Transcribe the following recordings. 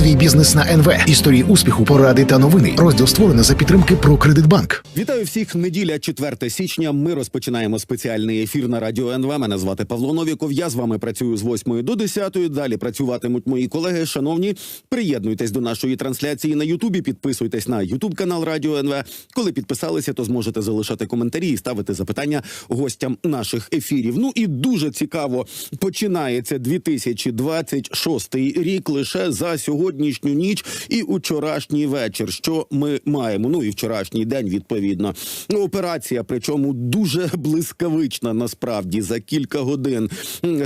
Свій бізнес на НВ. Історії успіху, поради та новини. Розділ створено за підтримки «Прокредитбанк». Вітаю всіх. Неділя 4 січня. Ми розпочинаємо спеціальний ефір на радіо НВ. Мене звати Павло Новіков. Я з вами працюю з 8 до 10. Далі працюватимуть мої колеги. Шановні, приєднуйтесь до нашої трансляції на Ютубі. Підписуйтесь на Ютуб канал Радіо НВ. Коли підписалися, то зможете залишати коментарі і ставити запитання гостям наших ефірів. Ну і дуже цікаво починається 2026 рік лише за сьогоднішню ніч і учорашній вечір. Що ми маємо? Ну і вчорашній день відповідно. Ну, Операція, причому дуже блискавична насправді за кілька годин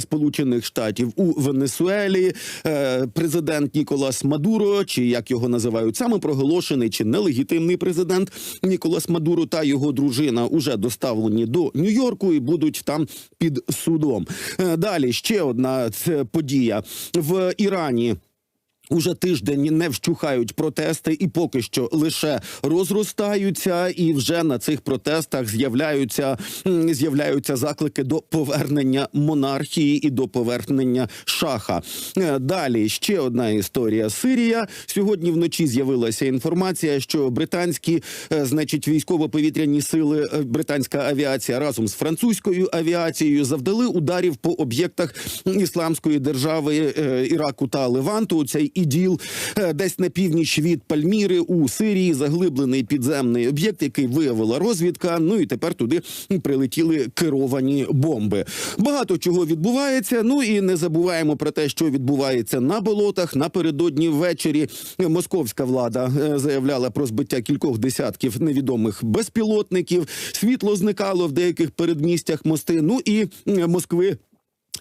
Сполучених Штатів у Венесуелі. Е, Президент Ніколас Мадуро, чи як його називають, самопроголошений чи нелегітимний президент Ніколас Мадуро та його дружина уже доставлені до Нью-Йорку і будуть там під судом. Е, Далі ще одна подія в Ірані. Уже тиждень не вщухають протести, і поки що лише розростаються. І вже на цих протестах з'являються з'являються заклики до повернення монархії і до повернення шаха. Е, Далі ще одна історія. Сирія сьогодні вночі з'явилася інформація, що британські, е, значить, військово-повітряні сили, е, британська авіація разом з французькою авіацією завдали ударів по об'єктах ісламської держави Іраку та Леванту. Цей іділ е, десь на північ від Пальміри у Сирії заглиблений підземний об'єкт, який виявила розвідка. Ну і тепер туди прилетіли керовані бомби. Багато чого відбувається. Ну і не забуваємо про те, що відбувається на болотах. Напередодні ввечері московська влада е, заявляла про збиття кількох десятків невідомих безпілотників. Світло зникало в деяких передмістях мости. Ну і Москви.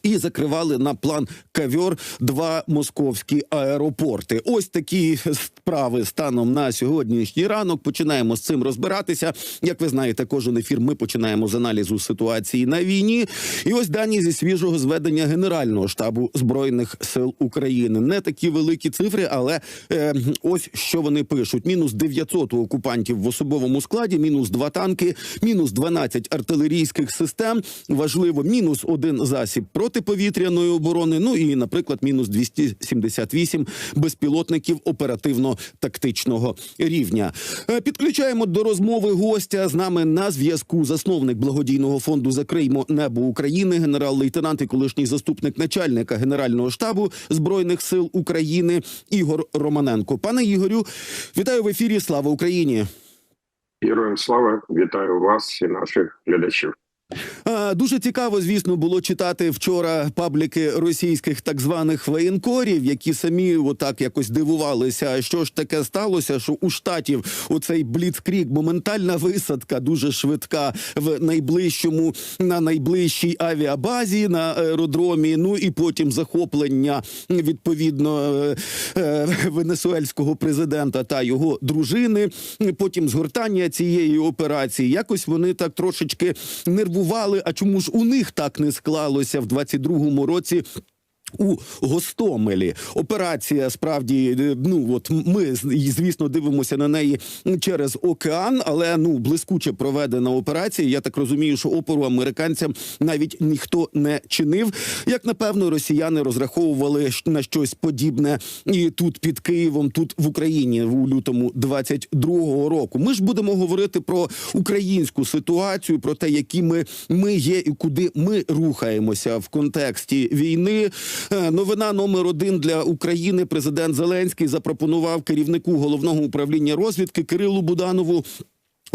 І закривали на план кавьор два московські аеропорти. Ось такі справи станом на сьогоднішній ранок. Починаємо з цим розбиратися. Як ви знаєте, кожен ефір ми починаємо з аналізу ситуації на війні. І ось дані зі свіжого зведення Генерального штабу збройних сил України. Не такі великі цифри, але е, ось що вони пишуть: мінус 900 окупантів в особовому складі, мінус 2 танки, мінус 12 артилерійських систем. Важливо, мінус один засіб протиповітряної оборони. Ну і, наприклад, мінус 278 безпілотників оперативно-тактичного рівня. Е, Підключаємо до розмови гостя з нами на зв'язку. Засновник благодійного фонду Закриймо небо України, генерал-лейтенант і колишній заступник начальника генерального штабу збройних сил України Ігор Романенко. Пане Ігорю, вітаю в ефірі. Слава Україні! Героям слава, вітаю вас і наших глядачів. Дуже цікаво, звісно, було читати вчора пабліки російських так званих воєнкорів, які самі отак якось дивувалися, що ж таке сталося, що у штатів оцей бліцкрік, моментальна висадка, дуже швидка в найближчому на найближчій авіабазі на аеродромі. Ну і потім захоплення відповідно е, е, венесуельського президента та його дружини. Потім згортання цієї операції. Якось вони так трошечки нервували. А чому ж у них так не склалося в 22-му році? У Гостомелі операція справді е, ну от ми звісно дивимося на неї через океан, але ну блискуче проведена операція. Я так розумію, що опору американцям навіть ніхто не чинив. Як напевно, росіяни розраховували на щось подібне і тут під Києвом, тут в Україні у лютому 22-го року. Ми ж будемо говорити про українську ситуацію, про те, які ми, ми є і куди ми рухаємося в контексті війни. Е, Новина номер один для України. Президент Зеленський запропонував керівнику головного управління розвідки Кирилу Буданову.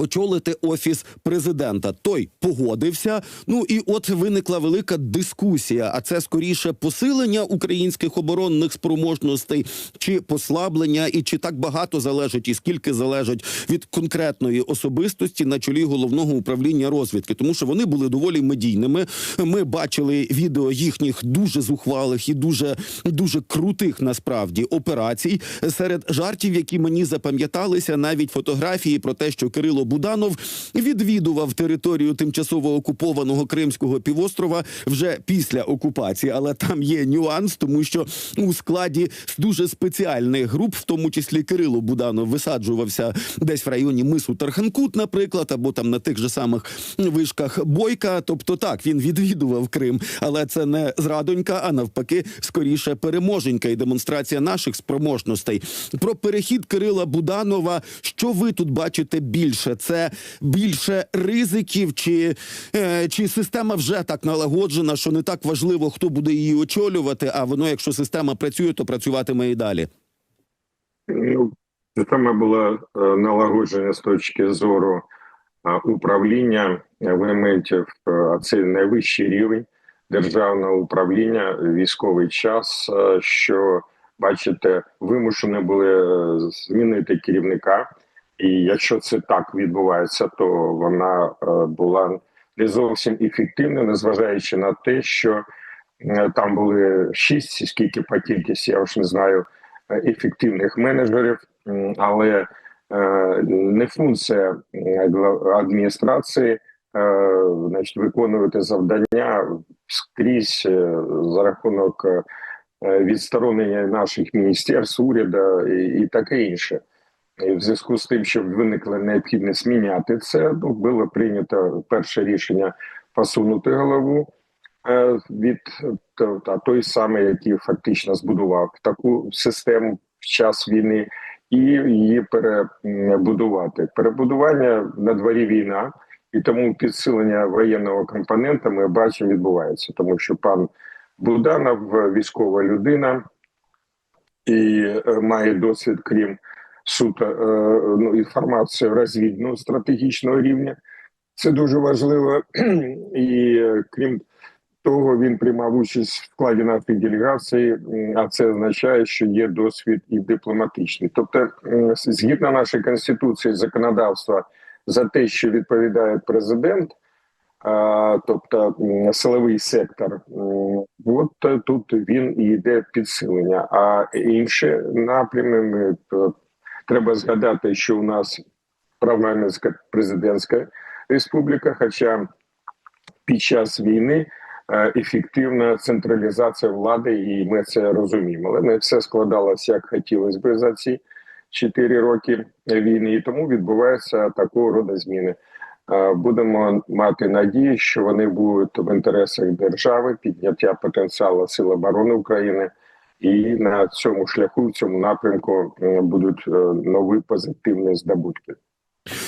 Очолити офіс президента той погодився. Ну і от виникла велика дискусія. А це скоріше посилення українських оборонних спроможностей чи послаблення, і чи так багато залежить, і скільки залежить від конкретної особистості на чолі головного управління розвідки, тому що вони були доволі медійними. Ми бачили відео їхніх дуже зухвалих і дуже дуже крутих насправді операцій. Серед жартів, які мені запам'яталися, навіть фотографії про те, що Кирило Буданов відвідував територію тимчасово окупованого Кримського півострова вже після окупації, але там є нюанс, тому що у складі дуже спеціальних груп, в тому числі Кирило Буданов, висаджувався десь в районі мису Тарханкут, наприклад, або там на тих же самих вишках Бойка. Тобто, так він відвідував Крим, але це не зрадонька, а навпаки, скоріше переможенька і демонстрація наших спроможностей. Про перехід Кирила Буданова. Що ви тут бачите більше? Це більше ризиків, чи, е, чи система вже так налагоджена, що не так важливо, хто буде її очолювати, а воно, якщо система працює, то працюватиме і далі. Ну, система була е, налагоджена з точки зору е, управління елементів, а це найвищий рівень державного управління, військовий час, що бачите, вимушені були змінити керівника. І якщо це так відбувається, то вона е, була не зовсім ефективною, незважаючи на те, що там були шість, скільки по кількості, я вже не знаю, е, ефективних менеджерів, але е, не функція адміністрації значить, виконувати завдання скрізь за рахунок відсторонення наших міністерств, уряду і таке інше. І в зв'язку з тим, що виникла необхідність міняти це, ну було прийнято перше рішення посунути голову е, від та, той самий, який фактично збудував таку систему в час війни, і її перебудувати. Перебудування на дворі війна, і тому підсилення воєнного компонента ми бачимо відбувається, тому що пан Буданов військова людина і е, має досвід, крім суто е, ну, інформацію розвідного стратегічного рівня. Це дуже важливо. І крім того, він приймав участь в складі нашої делегації, а це означає, що є досвід і дипломатичний. Тобто, згідно нашої конституції, законодавства за те, що відповідає президент. Тобто силовий сектор, от тут він і йде підсилення. А інші напрями ми е, треба згадати, що у нас парламентська президентська республіка, хоча під час війни е, ефективна централізація влади, і ми це розуміємо. Але не все складалося як хотілося би за ці 4 роки війни, і тому відбуваються такого роду зміни. Е, Будемо мати надію, що вони будуть в інтересах держави, підняття потенціалу Сил оборони України, і на цьому шляху, в цьому напрямку будуть е, нові позитивні здобутки.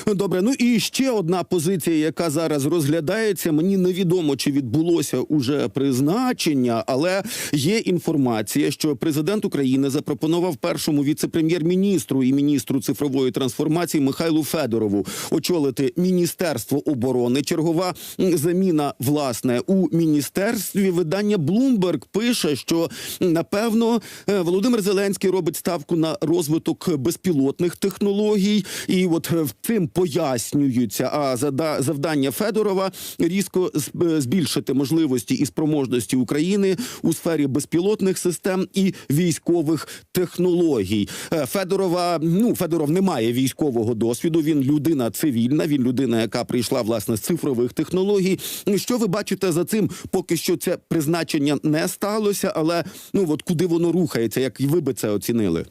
Добре, ну і ще одна позиція, яка зараз розглядається. Мені невідомо, чи відбулося уже призначення, але є інформація, що президент України запропонував першому віце-прем'єр-міністру і міністру цифрової трансформації Михайлу Федорову очолити міністерство оборони. Чергова заміна власне у міністерстві. Видання Bloomberg пише, що напевно е, Володимир Зеленський робить ставку на розвиток безпілотних технологій, і от е, в цим пояснюються. А завдання Федорова різко е, збільшити можливості і спроможності України у сфері безпілотних систем і військових технологій. Е, Федорова ну Федоров не має військового досвіду. Він людина цивільна. Він людина, яка прийшла власне з цифрових технологій. Що ви бачите за цим? Поки що це призначення не сталося, але ну от куди воно рухається? Як ви би це оцінили?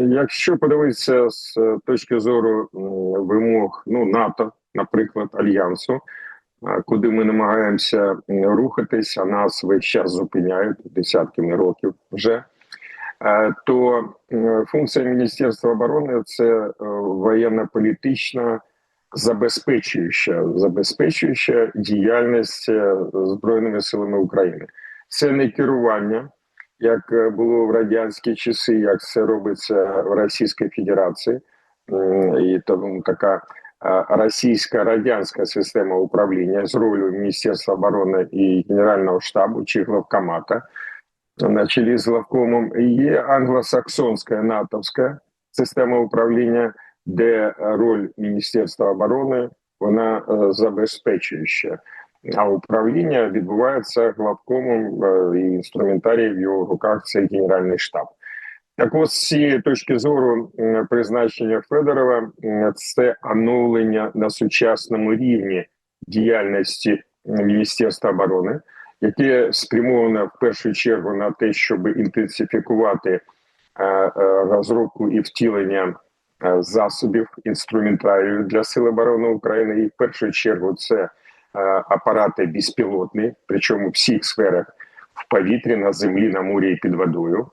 Якщо подивитися з е, точки зору вимог ну НАТО, наприклад, альянсу, куди ми намагаємося рухатися, нас весь час зупиняють десятками років вже. е, То функція Міністерства оборони це е, воєнно-політична забезпечуюча, забезпечуюча діяльність збройними силами України. Це не керування як е, було в радянські часи, як це робиться в Російській Федерації, і тому така російська радянська система управління з ролью Міністерства оборони і Генерального штабу чи главкомата на чолі з главкомом. І є англосаксонська натовська система управління, де роль Міністерства оборони вона е, забезпечуюча. А управління відбувається главкомом е, і інструментарій в його руках це генеральний штаб. Так, от з цієї точки зору призначення Федорова це оновлення на сучасному рівні діяльності Міністерства оборони, яке спрямовано в першу чергу на те, щоб інтенсифікувати е, е, розробку і втілення засобів інструментарію для Сил оборони України. І в першу чергу це апарати безпілотні, причому в всіх сферах в повітрі, на землі, на морі і під водою.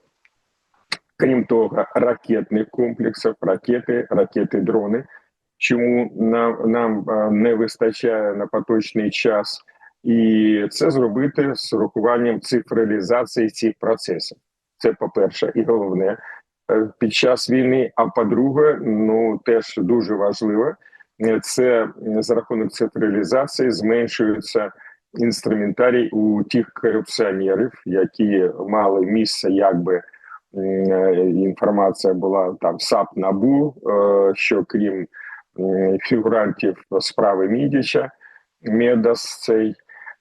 Крім того, ракетних комплексів, ракети, ракети, дрони. Чому нам, нам е, не вистачає на поточний час, і це зробити з урахуванням цифралізації цих процесів. Це по-перше, і головне е, під час війни. А по-друге, ну теж дуже важливо, е, це за рахунок цифралізації зменшується інструментарій у тих корупціонерів, які мали місце якби е, інформація була там САП НАБУ, е, що крім е, фігурантів справи Мідіча, Медас цей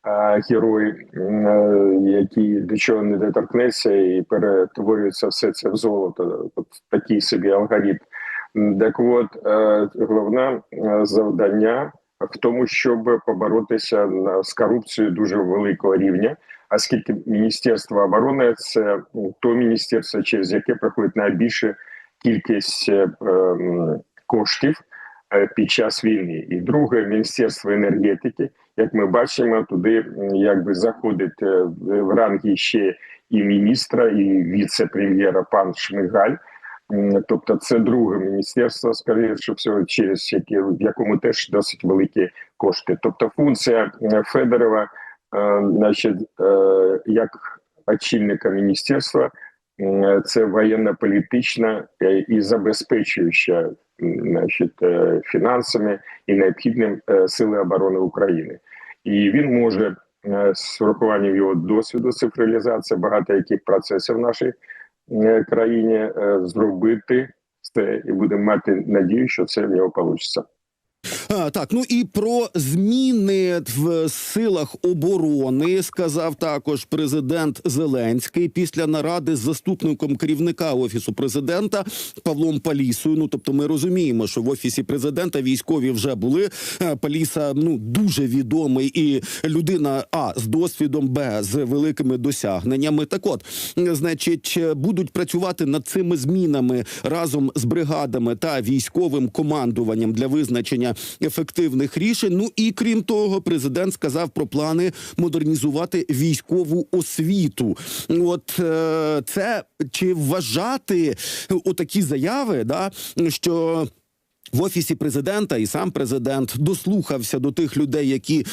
е, герой, е, який до чого не доторкнеться і перетворюється все це в золото. От такий собі алгоритм. Так от, е, головне е, завдання в тому, щоб поборотися з корупцією дуже великого рівня, оскільки Міністерство оборони це то міністерство, через яке проходить найбільша кількість е, коштів під час війни. І друге міністерство енергетики, як ми бачимо, туди якби заходить в ранги ще і міністра, і віце-прем'єра пан Шмигаль. Тобто, це друге міністерство, скоріше всього, через яке в якому теж досить великі кошти. Тобто, функція е, Федорова, е, значить, е, як очільника міністерства, це воєнно-політична і забезпечуюча значить, фінансами і необхідним сили оборони України, і він може з урахуванням його досвіду цифралізації багато яких процесів е, країні е, зробити це, і будемо мати надію, що це в нього вийде. А, так, ну і про зміни в силах оборони сказав також президент Зеленський після наради з заступником керівника офісу президента Павлом Палісою. Ну тобто, ми розуміємо, що в офісі президента військові вже були. Е, Паліса ну дуже відомий і людина а з досвідом, б з великими досягненнями. Так, от значить, будуть працювати над цими змінами разом з бригадами та військовим командуванням для визначення ефективних рішень. Ну і крім того, президент сказав про плани модернізувати військову освіту. От е, це чи вважати отакі заяви, да що. В офісі президента і сам президент дослухався до тих людей, які е,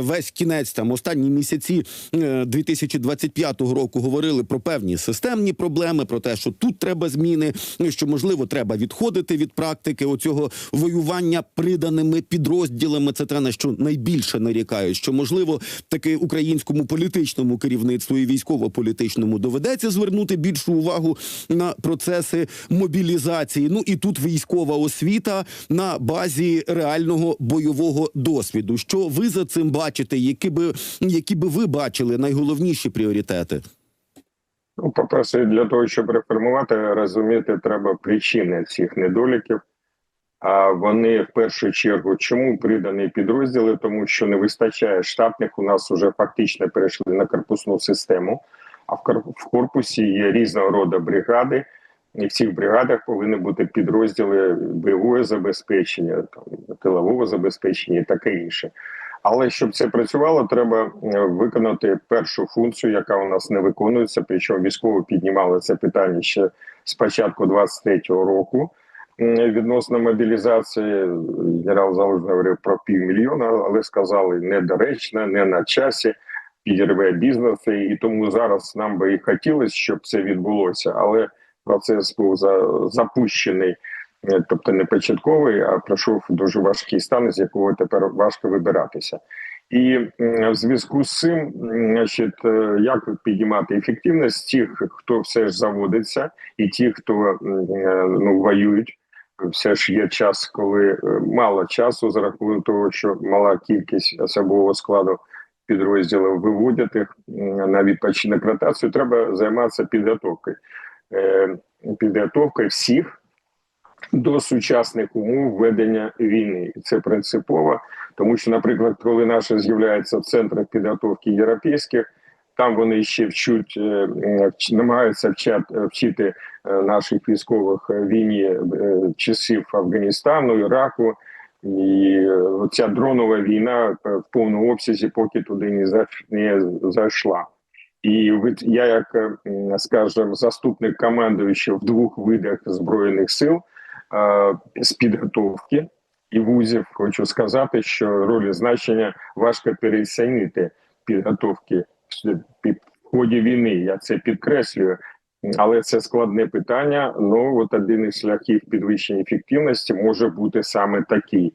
весь кінець там останні місяці е, 2025 року говорили про певні системні проблеми, про те, що тут треба зміни, що можливо треба відходити від практики оцього воювання приданими підрозділами. Це те, на що найбільше нарікають. Що можливо таки українському політичному керівництву і військово-політичному доведеться звернути більшу увагу на процеси мобілізації. Ну і тут військова освіта на базі реального бойового досвіду. Що ви за цим бачите? Які би які би ви бачили найголовніші пріоритети? Ну, по-перше, для того, щоб реформувати, розуміти, треба причини цих недоліків. А вони в першу чергу чому придані підрозділи? Тому що не вистачає штатних. У нас вже фактично перейшли на корпусну систему. А в корпусі є різного роду бригади, в цих бригадах повинні бути підрозділи бойового забезпечення, там тилового забезпечення і таке інше. Але щоб це працювало, треба е, виконати першу функцію, яка у нас не виконується. Причому військово піднімали це питання ще з початку 23-го року. Відносно мобілізації генерал Залужний говорив про півмільйона, але сказали недоречно, не на часі, підірве бізнес, і тому зараз нам би і хотілося, щоб це відбулося, але процес був за, запущений, е, тобто не початковий, а пройшов дуже важкий стан, з якого тепер важко вибиратися. І в зв'язку з цим, значить, е, як підіймати ефективність тих, хто все ж заводиться, і ті, хто е, ну воюють. Все ж є час, коли мало часу за рахунок того, що мала кількість особового складу підрозділів виводять їх на відпочинок ротацію. Треба займатися підготовкою. Е, підготовка всіх до сучасних умов ведення війни. І це принципово, тому що, наприклад, коли наші з'являються в центрах підготовки європейських, там вони ще вчуть, е, намагаються вчати, вчити е, наших військових війні часів Афганістану, Іраку. І ця дронова війна в повному обсязі поки туди не зайшла. І я, як е, м, скажімо, заступник командуючого в двох видах збройних сил з підготовки і вузів, хочу сказати, що роль значення важко переоцінити підготовки під- ході війни. Я це підкреслюю. Але це складне питання. Ну от один із шляхів підвищення ефективності може бути саме такий.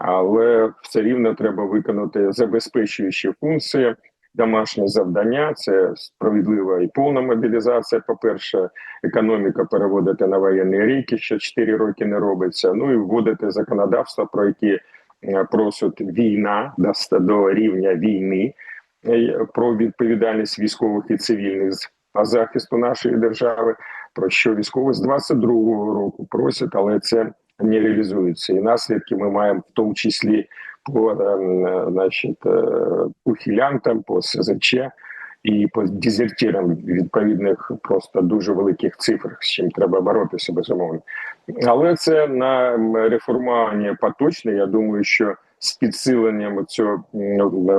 Але все рівно треба виконати забезпечуючі функції, домашні завдання. Це справедлива і повна мобілізація. По перше, економіка переводити на воєнні рейки, що 4 роки не робиться. Ну і вводити законодавство, про які е, просить війна до, рівня війни, е, про відповідальність військових і цивільних по захисту нашої держави. Про що військові з 22-го року просять, але це не реалізується. І наслідки ми маємо в тому числі по е, значить, е, ухилянтам, по СЗЧ і по дезертирам відповідних просто дуже великих цифр, з чим треба боротися безумовно. Але це на реформування поточне. Я думаю, що з підсиленням цього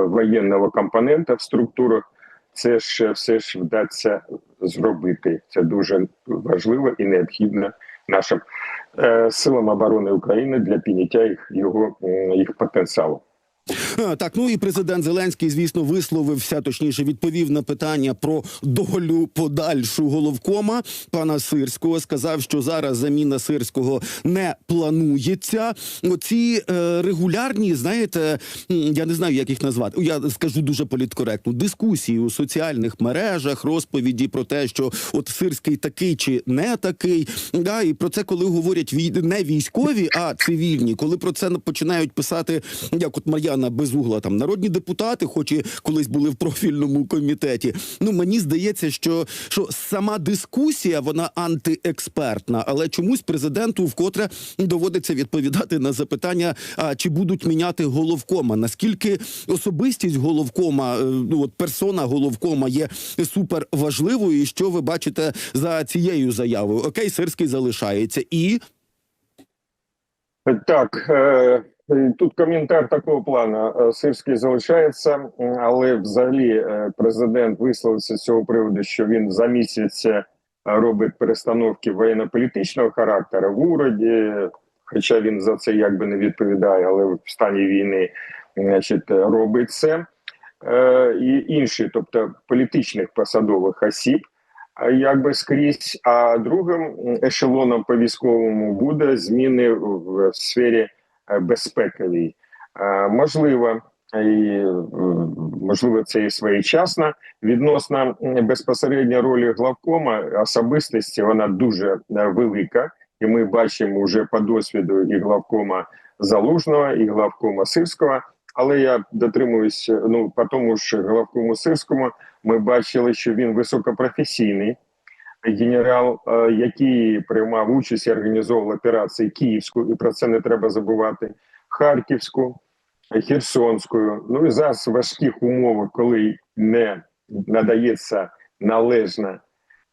воєнного компонента в структурах це ж все ж вдасться зробити. Це дуже важливо і необхідно нашим е, силам оборони України для підняття їх його їх потенціалу. Так, ну і президент Зеленський, звісно, висловився, точніше, відповів на питання про долю подальшу головкома пана Сирського. Сказав, що зараз заміна сирського не планується. Оці е, регулярні, знаєте, я не знаю, як їх назвати. Я скажу дуже політкоректно. Дискусії у соціальних мережах, розповіді про те, що от сирський такий чи не такий. Да, і про це, коли говорять не військові, а цивільні, коли про це починають писати, як от Мар'яна Безугла, там народні депутати, хоч і колись були в профільному комітеті. Ну мені здається, що, що сама дискусія вона антиекспертна, але чомусь президенту вкотре доводиться відповідати на запитання, а чи будуть міняти головкома. Наскільки особистість головкома, е, ну от персона головкома є супер важливою, і що ви бачите за цією заявою? Окей, Сирський залишається і Так, е, тут коментар такого плану. Е, Сирський залишається, але взагалі е, президент висловився з цього приводу, що він за місяць е, робить перестановки воєнно-політичного характеру в уряді, хоча він за це якби не відповідає, але в стані війни значить, робить це. Е, І інші, тобто політичних посадових осіб, якби скрізь. А другим ешелоном по військовому буде зміни в сфері е, безпековій. Е, Можливо, і е, можливо, це і своєчасно. Відносно безпосередньо ролі главкома особистості вона дуже е, велика, і ми бачимо вже по досвіду і главкома Залужного, і главкома Сирського. Але я дотримуюсь, ну по тому ж главкому Сирському, ми бачили, що він високопрофесійний генерал, е, який приймав участь і організовував операції Київську, і про це не треба забувати, Харківську, Херсонську. Ну і зараз в важких умовах, коли не надається належне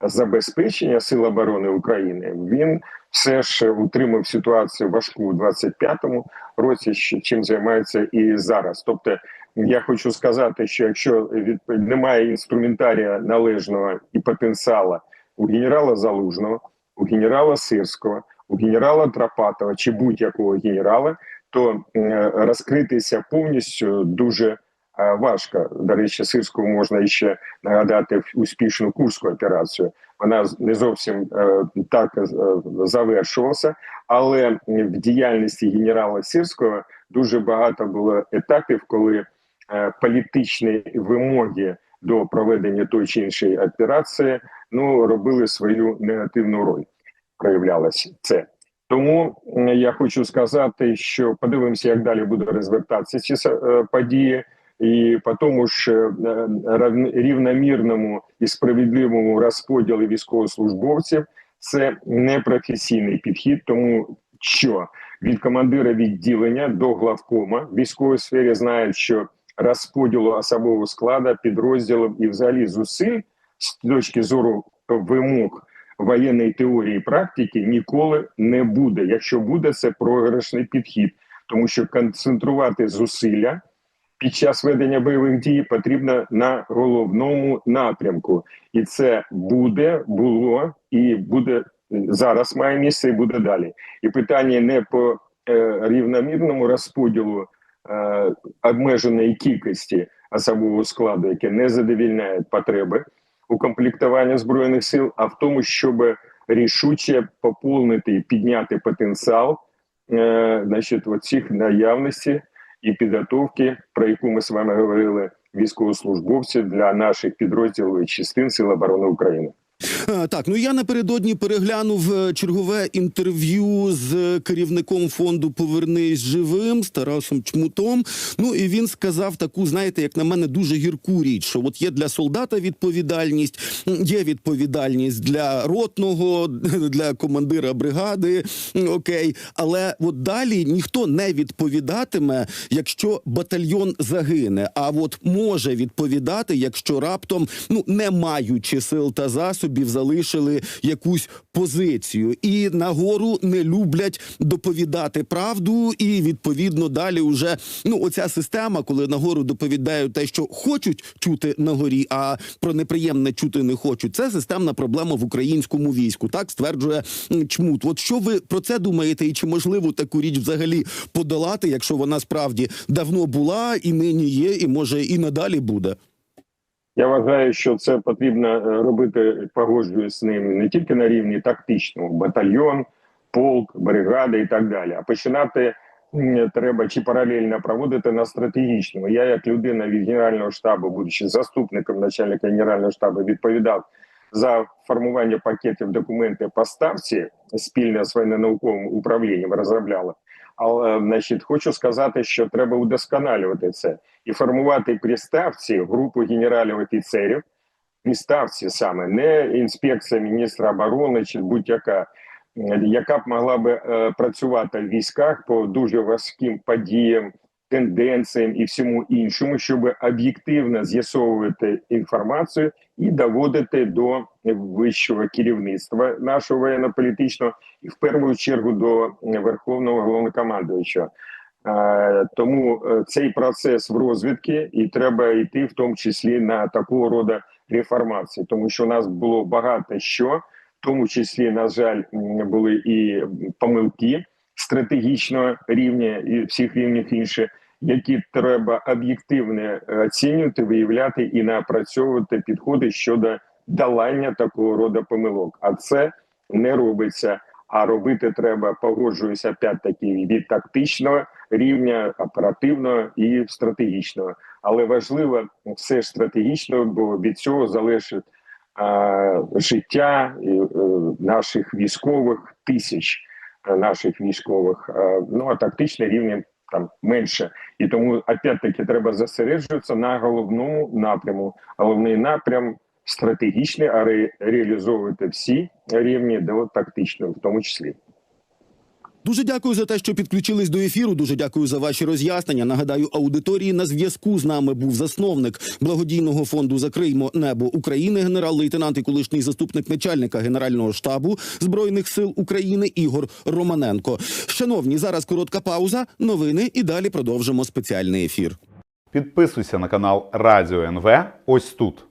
забезпечення Сил оборони України, він все ж утримав ситуацію важку у 25-му році, чим займається і зараз. Тобто, я хочу сказати, що якщо немає інструментарія належного і потенціалу у генерала Залужного, у генерала Сирського, у генерала Тропатова чи будь-якого генерала, то е, розкритися повністю дуже е, важко. До речі, Сирському можна ще нагадати успішну курську операцію. Вона не зовсім е, так завершувалася, але в діяльності генерала Сирського дуже багато було етапів, коли політичні вимоги до проведення тої чи іншої операції ну робили свою негативну роль. Проявлялося це. Тому я хочу сказати, що подивимося, як далі буде розвертатися ці е, події, і по тому ж е, рівномірному і справедливому розподілу військовослужбовців Це непрофесійний підхід, тому що від командира відділення до главкома в військовій сфері знають, що розподілу особового складу, підрозділів і взагалі зусиль з точки зору вимог воєнної теорії і практики ніколи не буде. Якщо буде, це програшний підхід, тому що концентрувати зусилля під час ведення бойових дій потрібно на головному напрямку, і це буде, було і буде зараз. Має місце і буде далі. І питання не по е, рівномірному розподілу обмеженої кількості особового складу, яке не задовільняє потреби укомплектування збройних сил, а в тому, щоб рішуче поповнити і підняти потенціал, е, значить, оцих наявності і підготовки, про яку ми з вами говорили, військовослужбовців для наших підрозділів і частин Сил оборони України. Е, Так, ну я напередодні переглянув е, чергове інтерв'ю з керівником фонду Повернись живим з Тарасом Чмутом. Ну і він сказав таку, знаєте, як на мене, дуже гірку річ, що от є для солдата відповідальність, є відповідальність для ротного, для командира бригади. Окей, але от далі ніхто не відповідатиме, якщо батальйон загине. А от може відповідати, якщо раптом, ну не маючи сил та засобів, залишили якусь позицію, і нагору не люблять доповідати правду, і відповідно далі вже ну оця система, коли нагору доповідають те, що хочуть чути на горі, а про неприємне чути не хочуть. Це системна проблема в українському війську. Так стверджує чмут. От що ви про це думаєте, і чи можливо таку річ взагалі подолати, якщо вона справді давно була і нині є, і може і надалі буде? Я вважаю, що це потрібно е, робити, погоджуюсь з ним не тільки на рівні тактичному, батальйон, полк, бригада і так далі. А починати треба чи паралельно проводити на стратегічному. Я, як людина від генерального штабу, будучи заступником начальника генерального штабу, відповідав за формування пакетів документів по ставці спільно з воєнно-науковим управлінням розробляли. Але значить, хочу сказати, що треба удосконалювати це і формувати при ставці групу генералів офіцерів. При ставці саме не інспекція міністра оборони чи будь-яка, яка б могла би е, працювати в військах по дуже важким подіям, тенденціям і всьому іншому, щоб об'єктивно з'ясовувати інформацію і доводити до вищого керівництва нашого воєнно-політичного і в першу чергу до верховного головнокомандуючого. Е, Тому е, цей процес в розвідки і треба йти в тому числі на такого роду реформації, тому що у нас було багато що, в тому числі, на жаль, були і помилки стратегічного рівня і всіх рівнів інші, які треба об'єктивно оцінювати, виявляти і напрацьовувати підходи щодо долання такого роду помилок. А це не робиться. А робити треба, погоджуюся опять-таки від тактичного рівня, оперативного і стратегічного. Але важливо все ж стратегічно, бо від цього залежить е, життя е, наших військових тисяч е, наших військових. Е, ну а тактичне рівня там менше. І тому опять-таки треба зосереджуватися на головному напряму. Головний напрям стратегічний, а ре, реалізовувати всі рівні до тактичного, в тому числі. Дуже дякую за те, що підключились до ефіру. Дуже дякую за ваші роз'яснення. Нагадаю, аудиторії на зв'язку з нами був засновник благодійного фонду Закриймо небо України, генерал-лейтенант і колишній заступник начальника генерального штабу збройних сил України Ігор Романенко. Шановні, зараз коротка пауза, новини і далі продовжимо спеціальний ефір. Підписуйся на канал Радіо НВ ось тут.